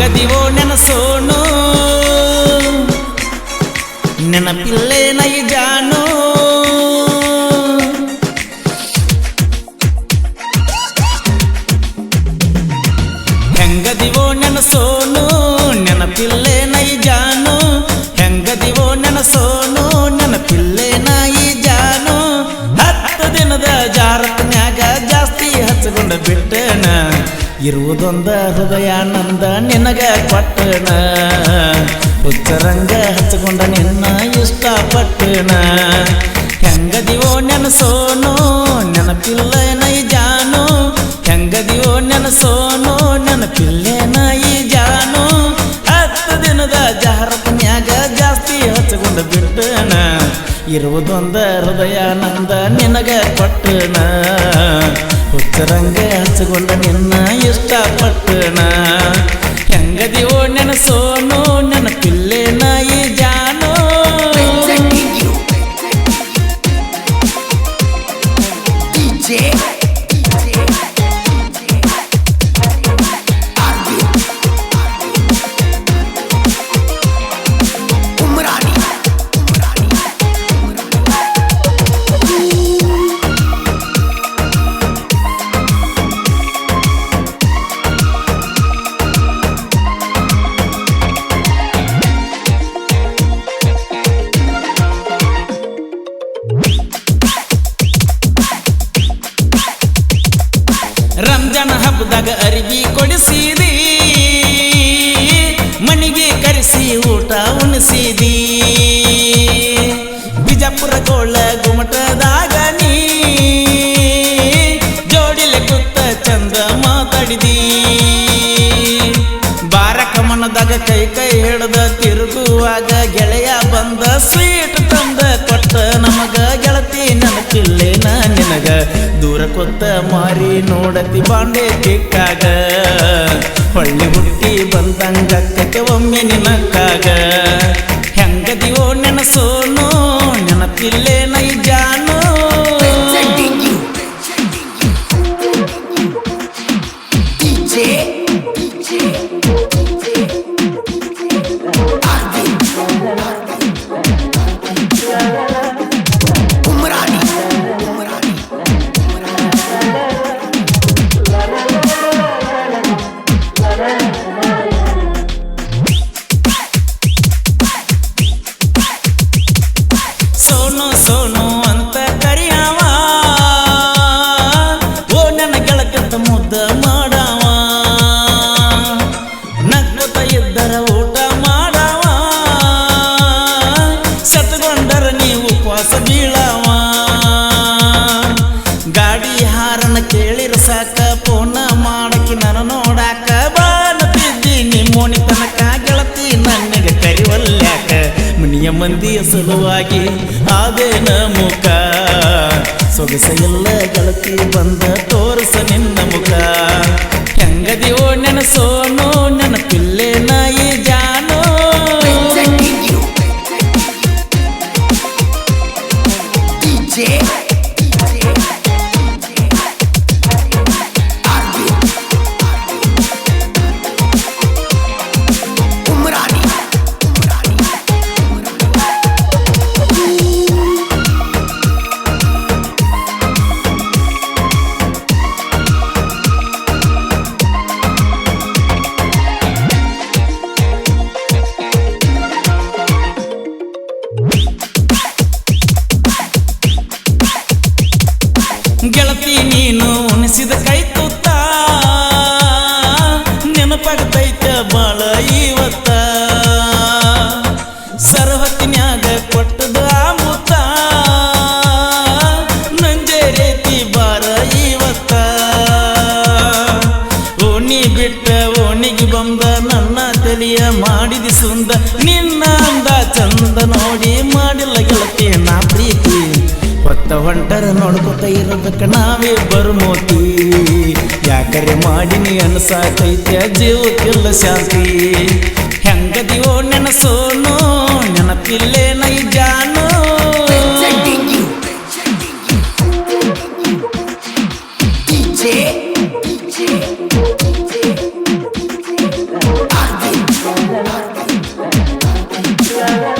ಹೆಂಗದಿವೋ ನೆನಸೋನು ನೆನಪಿಲ್ಲೇ ನೈ ಜಾನು ಹೆಂಗದಿವೋ ನೆನಸೋನು ನೆನಪಿಲ್ಲೇ ನೈ ಜಾನು ಹೆಂಗದಿವೋ ನೆನಸೋನು ನೆನಪಿಲ್ಲೇ ನೈ ಜಾನು ಹತ್ತು ದಿನದ ಜಾರತ್ನ್ಯಾಗ ಜಾಸ್ತಿ ಹಚ್ಚಿಕೊಂಡ ಬಿಟ್ಟಣ ಇರುವುದೊಂದ ಹೃದಯಾನಂದ ನಿನಗ ಪಟ್ಟಣ ಉತ್ತರಂಗ ಹಚ್ಚಿಕೊಂಡ ನಿನ್ನ ಇಷ್ಟ ಪಟ್ಟಣ ಹೆಂಗದಿವೋ ನೆನಸೋನು ನೆನಪಿಲ್ಲ ನೈ ಜಾನು. ಹೆಂಗದಿವೋ ನೆನಸೋನು ನೆನಪಿಲ್ಲ ನೈ ಜಾನು. ಹತ್ತು ದಿನದ ಜಾರಪನ್ಯಾಗ ಜಾಸ್ತಿ ಹಚ್ಚಿಕೊಂಡು ಬಿಟ್ಟಣ ಇರುವುದೊಂದ ಹೃದಯಾನಂದ ನಿನಗ ಕೊಟ್ಟಣ ಹುಚ್ಚರಂಗ ಹಚ್ಚಿಕೊಂಡ ನಿನ್ನ ಇಷ್ಟಪಟ್ಟಣ ರಂಜಾನ್ ಹಬ್ಬದಾಗ ಅರಿವಿ ಕೊಡಿಸಿದಿ. ಮಣಿಗೆ ಕರೆಸಿ ಊಟ ಉಣಿಸಿದಿ. ಬಿಜಾಪುರ ಕೋಳ ಗುಮಟದಾಗ ನೀ ಜೋಡಿಲೆ ಕುತ್ತ ಚಂದ ಮಾತಾಡಿದಿ. ಬಾರಕ ಕಮನದಾಗ ಕೈ ಕೈ ಹಿಡ್ದ ತಿರುಗುವಾಗ ಗೆಳೆಯ ಬಂದ ಸ್ವೀಟ್ ತಂದ ಕೊಟ್ಟ ನಮಗ ಗೆಳತಿ ನೆನಪಿಲ್ಲೆ ನಾ ನಿನಗ. ಕೊತ್ತ ಮಾರಿ ನೋಡತಿ ಬಾಂಡೆ ಕೆಕ್ಕಾಗ ಮಂದಿಯ ಸಲುವಾಗಿ ಆದೇನ ಮುಖ. ಸೊಗಸ ಎಲ್ಲ ಗಳತಿ ಬಂದ ತೋರಿಸ ನಿನ್ನ ಮುಖ. ಹೆಂಗದಿಯೋ ನನ್ನ ಪಿಲ್ಲೆ ನಾಯಿ ನೆನಪಾಗತೈತ ಬಾಳ ಇವತ್ತ ಸರಹತ್ತಿನ್ಯಾಗ ಕೊಟ್ಟದ ಮುತ್ತ. ನಂಜೆ ರೀತಿ ಬಾರ ಇವತ್ತ ಓಣಿ ಬಿಟ್ಟ ಓಣಿಗೆ ಬಂದ ನನ್ನ ತಲೆಯ ಮಾಡಿದ ಸುಂದ. ನಿನ್ನ ಅಂದ ಚಂದ ನೋಡಿ ಮಾಡಿಲ್ಲ ಗೆಳತಿ, ನಾ ಪ್ರೀತಿ. ಹೊತ್ತ ಹೊಂಟರ ನೋಡ್ಕೊತ ಇರೋದಕ್ಕೆ ನಾವೇ ಬರ್ಮೋತಿ ಯಾಕರೆ ಮಾಡಿನಿ ಅನ್ಸಾತೈತೆ ಜೀವಕ್ಕೆಲ್ಲ ಶಾಂತಿ ಹೆಂಗದಿವೋ ನೆನಸೋನು ನೆನಪಿಲ್ಲೇ ನೈಜಾನು Yeah.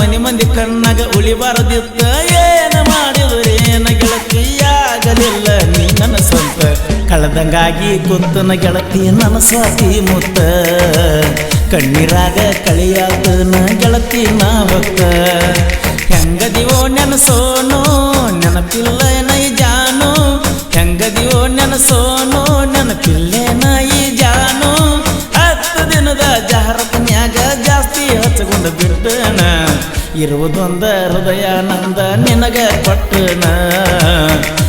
ಮನಿ ಮಂದಿ ಕಣ್ಣಾಗ ಉಳಿಬಾರದಿತ್ತ? ಏನ ಮಾಡಿದ್ರೆ? ಏನ ಗೆಳತಿಯಾಗಲಿಲ್ಲ? ನೀ ನನ್ನ ಸ್ವಂತ. ಕಳೆದಂಗಾಗಿ ಗೊತ್ತನ ಗೆಳತಿ, ನನ್ನ ಸ್ವಾತಿ ಮುತ್ತ. ಕಣ್ಣೀರಾಗ ಕಳಿಯಾತನ ಗೆಳತಿ ನಾ ಹೊತ್ತ. ಹೆಂಗದಿವೋ ನೆನಸೋನು? ನೆನಪಿಲ್ಲ ನೈ ಜಾನು? ಹೆಂಗದಿವೋ ನೆನಸೋನು? ನೆನಪಿಲ್ಲ ಇರುವುದೊಂದ ಹೃದಯ ನಂದ ನಿನಗ ಪಟ್ಟಣ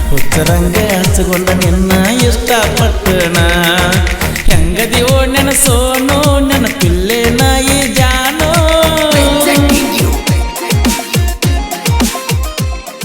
ಹುಚ್ಚರಂಗ ಹಚ್ಚಿಕೊಂಡ ನಿನ್ನ ಇಷ್ಟಪಟ್ಟಣ ಹೆಂಗದಿಯೋ ನೆನಸೋನು.